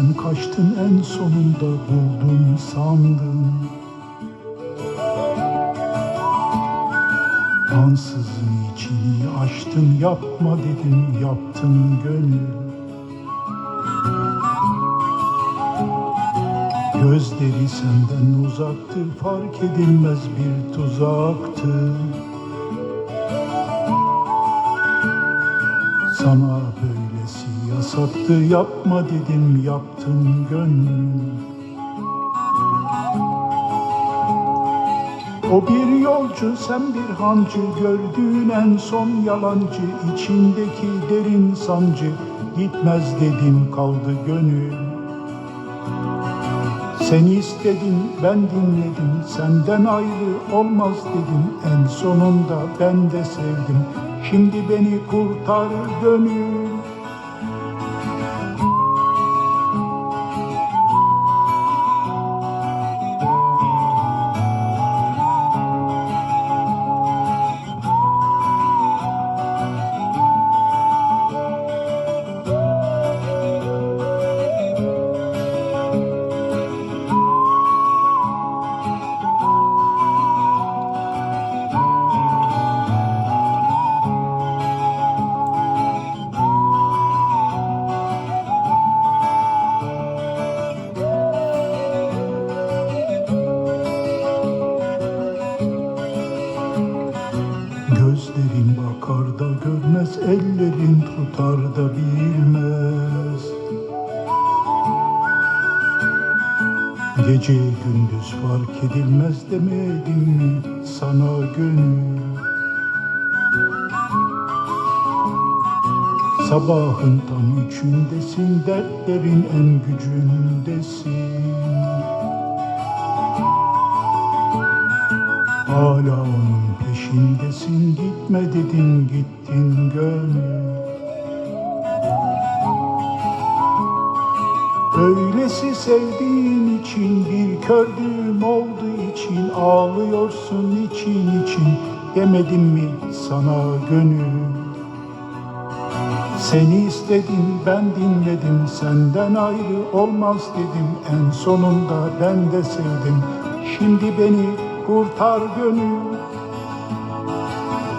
Herkesten kaçtın en sonunda buldum sandım Ansızın içini açtın yapma dedim yaptın gönül. Gözleri senden uzaktı fark edilmez bir tuzaktı. Sana yasaktı yapma dedim yaptın gönlüm. O bir yolcu sen bir hancı gördüğün en son yalancı içindeki derin sancı gitmez dedim kaldı gönül. Seni istedim ben dinledim senden ayrı olmaz dedim en sonunda ben de sevdim. Şimdi beni kurtar gönül bakar da görmez, ellerin tutar da bilmez. Gece gündüz fark edilmez demedim mi sana gönül? Sabahın tam üçündesin, dertlerin en gücündesin. Hala onun peşindesin gitme dedim gittin gönül. Öylesi sevdiğin için bir kördüğüm olduğu için ağlıyorsun için için demedim mi sana gönül? Seni istedim ben dinledim senden ayrı olmaz dedim en sonunda ben de sevdim. Şimdi beni kurtar gönül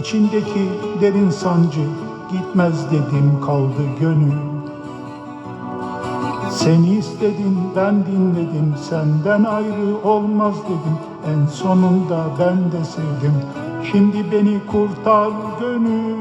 içindeki derin sancı gitmez dedim kaldı gönül. Seni istedim ben dinledim senden ayrı olmaz dedim. En sonunda ben de sevdim. Şimdi beni kurtar gönül